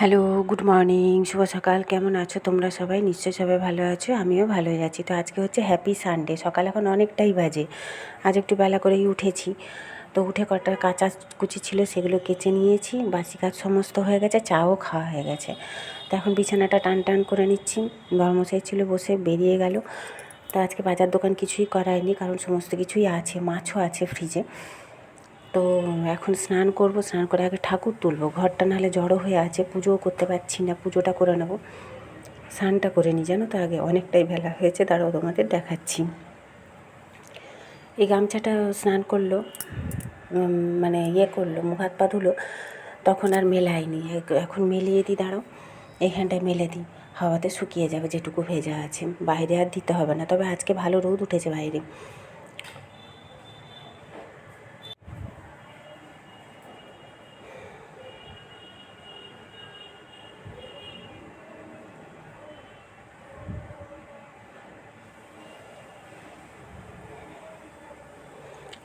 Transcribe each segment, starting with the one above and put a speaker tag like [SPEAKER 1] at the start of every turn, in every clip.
[SPEAKER 1] Hello good morning শুভ সকাল। কেমন আছো তোমরা সবাই? নিশ্চয়ই সবাই ভালো আছো, আমিও ভালোই আছি। তো আজকে হচ্ছে হ্যাপি সানডে সকাল এখন অনেকটাই বাজে। আজ একটু বেলা করেই উঠেছি। তো উঠে কটা কাঁচা কুচি ছিল, সেগুলো কেচে নিয়েছি। বাসি কাজ সমস্ত হয়ে গেছে, চাও খাওয়া হয়ে গেছে। তো এখন বিছানাটা টান টান করে নিচ্ছি। বড়মশাই ছিল বসে, বেরিয়ে গেল। তো আজকে বাজার দোকান কিছুই করায়নি, কারণ সমস্ত কিছুই আছে, মাছও আছে ফ্রিজে তো এখন স্নান করব, স্নান করে আগে ঠাকুর তুলবো। ঘরটা নাহলে জড়ো হয়ে আছে, পুজোও করতে পারছি না, পুজোটা করে নেব। স্নানটা করে নিই, জানো তো আগে অনেকটাই বেলা হয়েছে, দাঁড়াও তোমাদের দেখাচ্ছি। এই গামছাটা স্নান করল মানে ইয়ে করল, মুখ হাত পা ধুলো, তখন আর মেলায়নি। এখন মেলিয়ে দিই, দাঁড়াও এইখানটায় মেলে দিই। হাওয়াতে শুকিয়ে যাবে, যেটুকু ভেজা আছে। বাইরে আর দিতে হবে না, তবে আজকে ভালো রোদ উঠেছে বাইরে।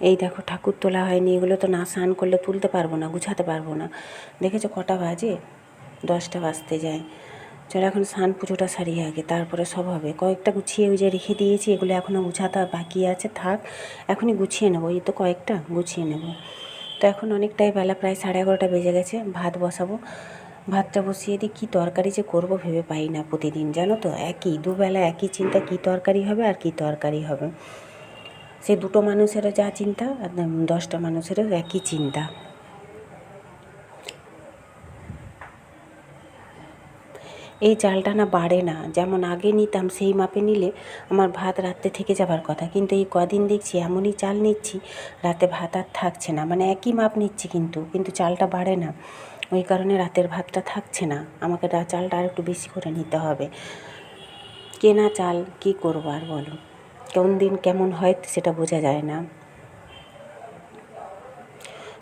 [SPEAKER 1] এই দেখো ঠাকুর তোলা হয়নি, এগুলো তো না স্নান করলে তুলতে পারব না, গুছাতে পারব না। দেখেছ কটা বাজে? দশটা বাজতে যায়। চলো এখন স্নান পুজোটা সারিয়ে আগে, তারপরে সব হবে। কয়েকটা গুছিয়ে ওই যে রেখে দিয়েছি, এগুলো এখনও গুছাতে বাকি আছে, থাক। এখনই গুছিয়ে নেব, এই তো কয়েকটা, গুছিয়ে নেব। তো এখন অনেকটাই বেলা, প্রায় সাড়ে এগারোটা বেজে গেছে, ভাত বসাবো। ভাতটা বসিয়ে দিই, কী তরকারি যে করব ভেবে পাই না প্রতিদিন, জানো তো? একই, দুবেলা একই চিন্তা, কী তরকারি হবে আর কী তরকারি হবে। সে দুটো মানুষেরও যা চিন্তা দশটা মানুষেরও একই চিন্তা। এই চালটা না বাড়ে না। যেমন আগে নিতাম, সেই মাপে নিলে আমার ভাত রাত্রে থেকে যাবার কথা। কিন্তু এই কদিন দেখছি এমনই চাল নিচ্ছি, রাতে ভাত আর থাকছে না। মানে একই মাপ নিচ্ছি কিন্তু কিন্তু চালটা বাড়ে না। ওই কারণে রাতের ভাতটা থাকছে না। আমাকে চালটা আর একটু বেশি করে নিতে হবে। কেনা চাল কী করব আর বলো? কোন দিন কেমন হয় সেটা বোঝা যায় না।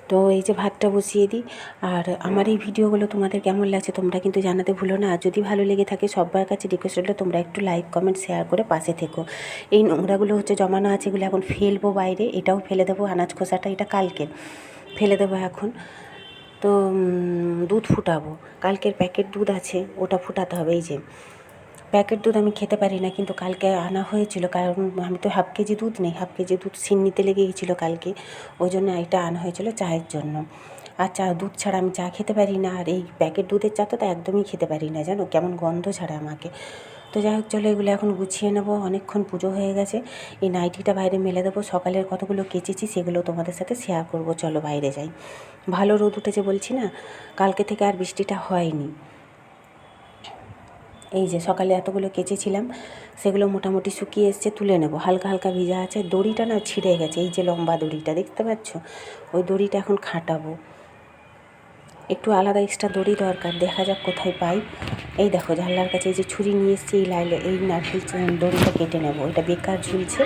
[SPEAKER 1] তো এই যে ভাতটা বসিয়ে দিই, আর আমার এই ভিডিওগুলো তোমাদের কেমন লাগছে তোমরা কিন্তু জানাতে ভুলো না। আর যদি ভালো লেগে থাকে সবার কাছে রিকোয়েস্ট হলো তোমরা একটু লাইক কমেন্ট শেয়ার করে পাশে থেকো। এই নোংরাগুলো হচ্ছে জমানো আছে এগুলো এখন ফেলব বাইরে, এটাও ফেলে দেবো আনাজ খোসাটা, এটা কালকে ফেলে দেবো এখন। তো দুধ ফুটাবো। কালকের প্যাকেট দুধ আছে, ওটা ফুটাতে হবে, এই যে। প্যাকেট দুধ আমি খেতে পারি না, কিন্তু কালকে আনা হয়েছিল, কারণ আমি তো হাফ কেজি দুধ নেই, হাফ কেজি দুধ সিন্নিতে লেগে গেছিল কালকে, ওই জন্য এটা আনা হয়েছিল চায়ের জন্য। আর চা, দুধ ছাড়া আমি চা খেতে পারি না, আর এই প্যাকেট দুধের চা তো একদমই খেতে পারি না, জানো, কেমন গন্ধ ছাড়া আমাকে। তো যাই হোক, চলো এগুলো এখন গুছিয়ে নেব, অনেকক্ষণ পুজো হয়ে গেছে, এই নাইটিটা বাইরে মেলে দেবো, সকালের কতগুলো কেচেছি সেগুলো তোমাদের সাথে শেয়ার করব, চলো বাইরে যাই। ভালো রোদ উঠেছে বলছি না, কালকে থেকে আর বৃষ্টিটা হয়নি। এই যে সকালে এতগুলো কেচেছিলাম, সেগুলো মোটামুটি শুকিয়ে এসছে, তুলে নেব। হালকা হালকা ভিজা আছে, দড়িটা না ছিঁড়ে গেছে, এই যে লম্বা দড়িটা, দেখতে পাচ্ছ? ওই দড়িটা এখন খাটাবো। একটু আলাদা এক্সট্রা দড়ি দরকার, দেখা যাক কোথায় পাই। এই দেখো, জানলার কাছে এই যে ছুরি নিয়ে এসেছি, এই লাইলে এই নারকেল দড়িটা কেটে নেব। এটা বেকার ঝুলছে,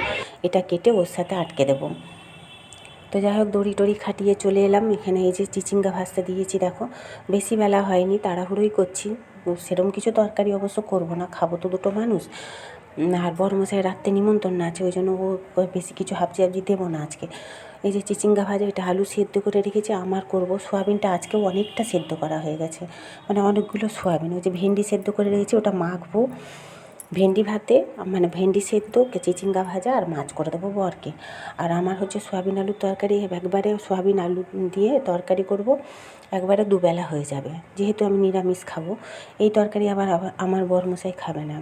[SPEAKER 1] এটা কেটে ওর সাথে আটকে দেবো। তো যাই হোক, দড়ি টড়ি খাটিয়ে চলে এলাম। এখানে এই যে চিচিঙ্গা ভাজতে দিয়েছি, দেখো। বেশি বেলা হয়নি, তাড়াহুড়োই করছি। সেরকম কিছু তরকারি অবশ্য করব না, খাব তো দুটো মানুষ। আর বড় মশাই রাত্রে নিমন্ত্রণ আছে, ওই জন্য ও ও বেশি কিছু হাবজি হাবজি দেবো না আজকে। এই যে চিচিঙ্গা ভাজা, এটা আলু সেদ্ধ করে রেখেছি, আমার করব। সোয়াবিনটা আজকেও অনেকটা সেদ্ধ করা হয়ে গেছে। মানে অনেকগুলো সোয়াবিন, ওই যে ভেন্ডি সেদ্ধ করে রেখেছি, ওটা মাখবো। ভেন্ডি ভাতে মানে ভেন্ডি সেদ্ধ চিচিঙ্গা ভাজা আর মাছ করে দেবো বরকে। আর আমার হচ্ছে সোয়াবিন আলুর তরকারি, একবারে সোয়াবিন আলু দিয়ে তরকারি করব, একবারে দুবেলা হয়ে যাবে। যেহেতু আমি নিরামিষ খাব, এই তরকারি আবার আমার বরমশাই খাবে না।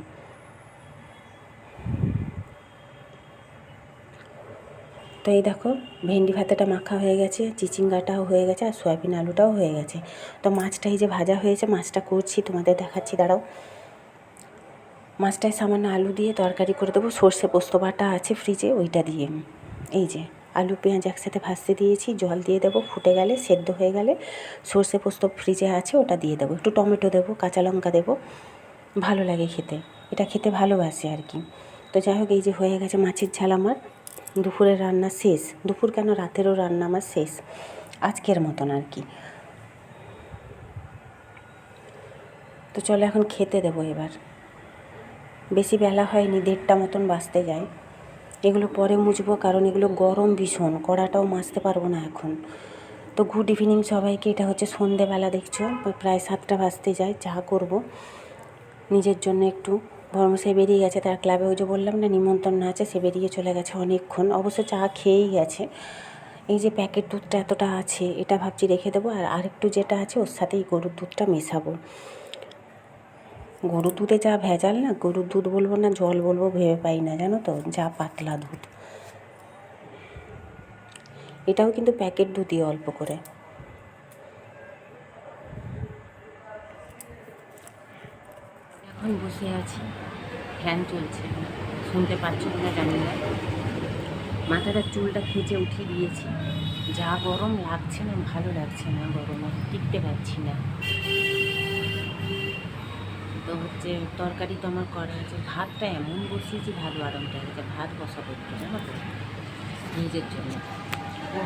[SPEAKER 1] তো এই দেখো, ভেন্ডি ভাতেটা মাখা হয়ে গেছে, চিচিঙ্গাটাও হয়ে গেছে আর সয়াবিন আলুটাও হয়ে গেছে। তো মাছটা এই যে ভাজা হয়েছে, মাছটা করছি, তোমাদের দেখাচ্ছি, দাঁড়াও। মাছটায় সামান্য আলু দিয়ে তরকারি করে দেবো। সর্ষে পোস্ত বাটা আছে ফ্রিজে, ওইটা দিয়ে। এই যে, আলু, পেঁয়াজ একসাথে ভাজতে দিয়েছি, জল দিয়ে দেবো। ফুটে গেলে, সেদ্ধ হয়ে গেলে সর্ষে পোস্ত ফ্রিজে আছে, ওটা দিয়ে দেবো। একটু টমেটো দেবো, কাঁচা লঙ্কা দেবো। ভালো লাগে খেতে। এটা খেতে ভালোবাসে আর কি। তো যাই হোক, এই যে হয়ে গেছে মাছের ঝাল আমার। দুপুরের রান্না শেষ। দুপুর কেন? রাতেরও রান্না আমার শেষ। আজকের মতন আর কি। তো চলো এখন খেতে দেবো এবার। বেশি বেলা হয়নি, দেড়টা মতন বাজতে যায়। এগুলো পরে মুছবো কারণ এগুলো গরম ভীষণ, কড়াটাও মাজতে পারব না এখন। তো গুড ইভিনিং সবাইকে, এটা হচ্ছে সন্ধেবেলা, দেখছ? প্রায় সাতটা বাজতে যায়, চা করব। নিজের জন্য একটু। বর্মশাই বেরিয়ে গেছে, তার ক্লাবে ওই যে বললাম না, নিমন্ত্রণ আছে, সে বেরিয়ে চলে গেছে অনেকক্ষণ। অবশ্য চা খেয়েই গেছে। এই যে প্যাকেট দুধটা এতটা আছে, এটা ভাবছি রেখে দেবো, আর আরেকটু যেটা আছে, ওর সাথেই গরুর দুধটা মেশাবো। গরুর দুধে যা ভেজাল না, গরুর দুধ বলব না, জল বলব, ভেবে পাই না, জানো তো? যা পাতলা দুধ। এটাও কিন্তু প্যাকেট দুধই অল্প করে। এখন বসে আছি। ফ্যান চলছে। শুনতে পাচ্ছ কিনা জানি না। মাথাটা, চুলটা খেঁচে উঠিয়ে দিয়েছি। যা গরম লাগছে না, ভালো লাগছে না গরমে, টিকতে পারছি না। হচ্ছে তরকারি তো আমার করা আছে, ভাতটা এমন বসিয়েছি ভাত বারণটা হয়েছে ভাত বসা একটু, জানো তো? নিজের জন্য। ও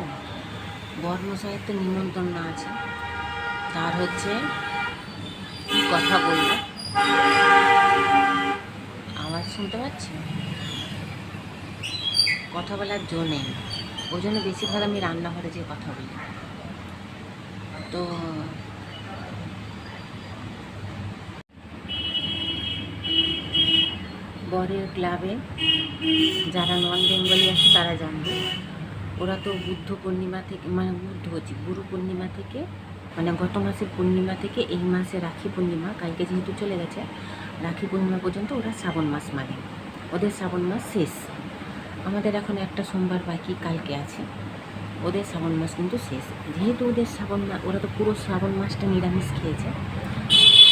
[SPEAKER 1] বর্মশাহের তো নিমন্ত্রণ না আছে। তার হচ্ছে কথা বলব? আওয়াজ শুনতে পাচ্ছি? কথা বলার জো নেই। ওই জন্য বেশিরভাগ আমি রান্নাঘরে যেয়ে কথা বলি। তো বরের ক্লাবে যারা নন বেঙ্গলি আছে, তারা জানবে। ওরা তো বুদ্ধ পূর্ণিমা থেকে মানে বুদ্ধ হচ্ছে, গুরু পূর্ণিমা থেকে মানে গত মাসের পূর্ণিমা থেকে এই মাসে রাখি পূর্ণিমা, কালকে যেহেতু চলে গেছে, রাখি পূর্ণিমা পর্যন্ত ওরা শ্রাবণ মাস মানে। ওদের শ্রাবণ মাস শেষ। আমাদের এখন একটা সোমবার বাকি, কালকে আছে। ওদের শ্রাবণ মাস কিন্তু শেষ। যেহেতু ওদের শ্রাবণ ওরা তো পুরো শ্রাবণ মাসটা নিরামিষ খেয়েছে,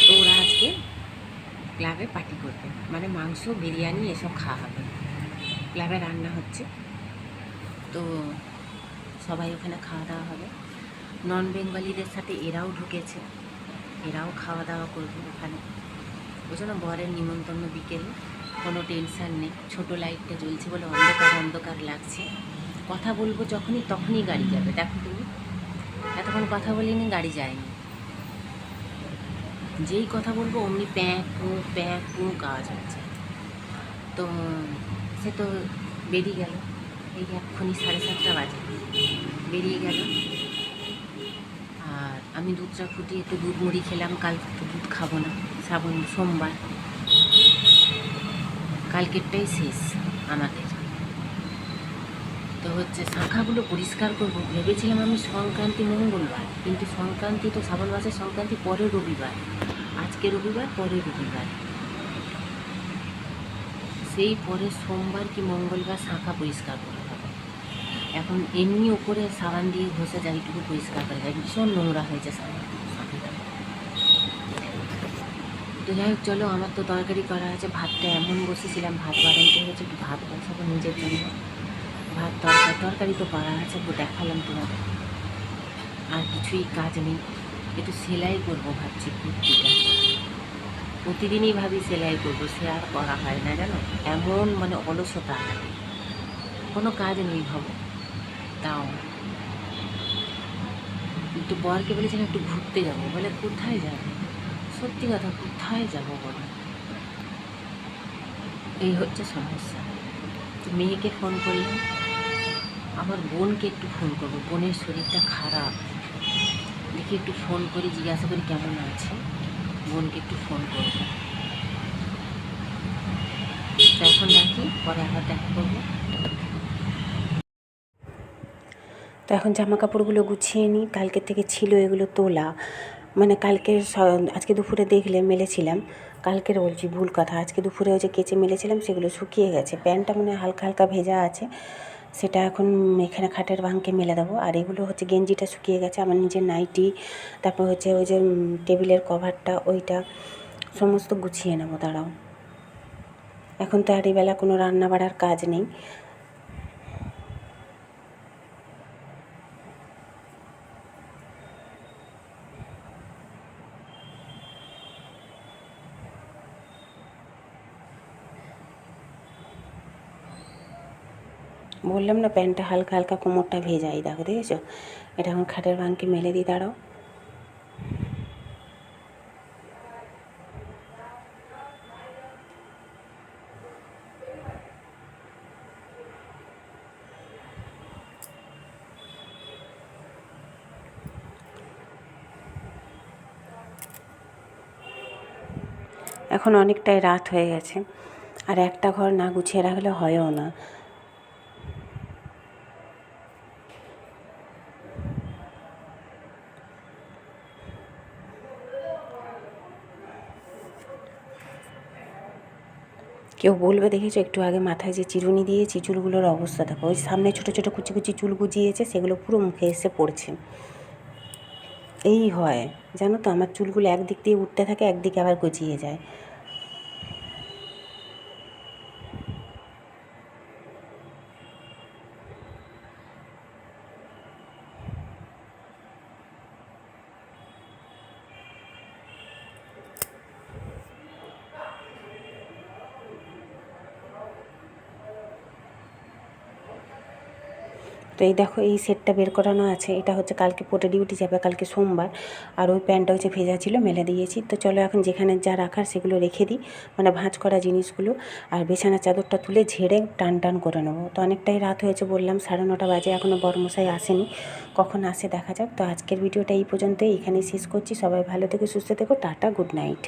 [SPEAKER 1] তো ওরা আজকে ক্লাবে পার্টি করবে। মানে মাংস, বিরিয়ানি এসব খাওয়া হবে। ক্লাবে রান্না হচ্ছে। তো সবাই ওখানে খাওয়া দাওয়া হবে। নন বেঙ্গলিদের সাথে এরাও ঢুকেছে। এরাও খাওয়া দাওয়া করবে ওখানে। ওই জন্য বরের নিমন্ত্রণ বিকেলে। কোনো টেনশান নেই। ছোটো লাইটটা জ্বলছে বলে অন্ধকার অন্ধকার লাগছে। কথা বলব যখনই, তখনই গাড়ি যাবে। দেখো তুমি। এতক্ষণ কথা বলিনি, গাড়ি যায়নি। যেই কথা বলব, অমনি প্যাঁ, পু প্যাঁ, পু কাজ হচ্ছে তো, সে তো বেরিয়ে গেল। এই এক্ষুনি সাড়ে সাতটা বাজে। বেরিয়ে গেল। আর আমি দুধটা ফুটিয়ে একটু দুধ মুড়ি খেলাম। কাল তো দুধ খাব না। শ্রাবণ, সোমবার। কালকেরটাই শেষ আমাদের। তো হচ্ছে শাখাগুলো পরিষ্কার করব। ভেবেছিলাম আমি সংক্রান্তি মঙ্গলবার, কিন্তু সংক্রান্তি তো শ্রাবণ মাসের সংক্রান্তি পরে রবিবার। আজকে রবিবার, পরে রবিবার সেই পরে সোমবার কি মঙ্গলবার শাঁখা পরিষ্কার করা হবে? এখন এমনি ওপরে সাবান দিয়ে ঘষে যাইটুকু পরিষ্কার করা যায় ভীষণ নোংরা হয়েছে সাবান তো যাই হোক, চলো, আমার তো তরকারি করা আছে, ভাতটা এমন বসেছিলাম, ভাত বাড়াইতে হয়েছে, একটু ভাত বসাবো নিজের জন্য। ভাত তরকারি তরকারি তো করা আছে দেখালাম তোমাদের। আর কিছুই কাজ নেই। একটু সেলাই করব ভাবছি, কুর্তিটা। প্রতিদিনই ভাবি সেলাই করব, সে আর করা হয় না, জানো? এমন মানে অলসতা। কোনো কাজ নেই ভাবো। তাও। একটু বরকে বলেছিলাম একটু ঘুরতে যাব। বলে, কোথায় যাব? সত্যি কথা, কোথায় যাব বলো? এই হচ্ছে সমস্যা। তো মেয়েকে ফোন করলাম। আমার বোনকে একটু ফোন করব। বোনের শরীরটা খারাপ। দেখি একটু ফোন করি, জিজ্ঞাসা করি কেমন আছে। বোনকে একটু ফোন করব। এখন রাখি, পরে আবার দেখা করব। তো এখন জামা কাপড়গুলো গুছিয়ে নিই, কালকের থেকে ছিল এগুলো তোলা। মানে কালকে আজকে দুপুরে দেখলে মেলেছিলাম, কালকের বলছি ভুল কথা, আজকে দুপুরে ওই যে কেচে মেলেছিলাম সেগুলো শুকিয়ে গেছে, প্যান্টটা মানে হালকা হালকা ভেজা আছে। সেটা এখন এখানে খাটের ভাঙকে মেলে দেবো। আর এগুলো হচ্ছে গেঞ্জিটা শুকিয়ে গেছে, আমার নিজের নাইটি, তারপর হচ্ছে ওই যে টেবিলের কভারটা, ওইটা, সমস্ত গুছিয়ে নেব, দাঁড়াও। এখন তো আর এই বেলা কোনো রান্না বাড়ার কাজ নেই। বললাম না, প্যান্টটা হালকা হালকা কোমরটা ভেজাই, দেখো দেখেছ? এটা এখন খাটের ভাঙকে মেলে দিই দাঁড়াও। এখন অনেকটাই রাত হয়ে গেছে, আর একটা ঘর না গুছিয়ে রাখলে হয়ও না। কেউ বলবে, দেখেছ, একটু আগে মাথায় যে চিরুনি দিয়েছি চুলগুলোর অবস্থা, দেখো, ওই সামনে ছোটো ছোটো কুচি কুচি চুল গুজিয়েছে, সেগুলো পুরো মুখে এসে পড়ছে। এই হয়, জানো তো, আমার চুলগুলো একদিক দিয়ে উঠতে থাকে, একদিকে আবার গুজিয়ে যায়। তো এই দেখো, এই সেটটা বের করানো আছে। এটা হচ্ছে কালকে পরে ডিউটি যাবে, কালকে সোমবার। আর ওই প্যান্টটা হচ্ছে ভেজা ছিল, মেলে দিয়েছি। তো চলো এখন যেখানে যা রাখার সেগুলো রেখে দিই মানে ভাঁজ করা জিনিসগুলো। আর বিছানার চাদরটা তুলে ঝেড়ে টান টান করে নেব। তো অনেকটাই রাত হয়েছে বললাম, সাড়ে নটা বাজে এখনও বরমশাই আসেনি। কখন আসে দেখা যাক। তো আজকের ভিডিওটা এই পর্যন্তই, এখানেই শেষ করছি। সবাই ভালো থেকে, সুস্থ থেকো, টাটা গুড নাইট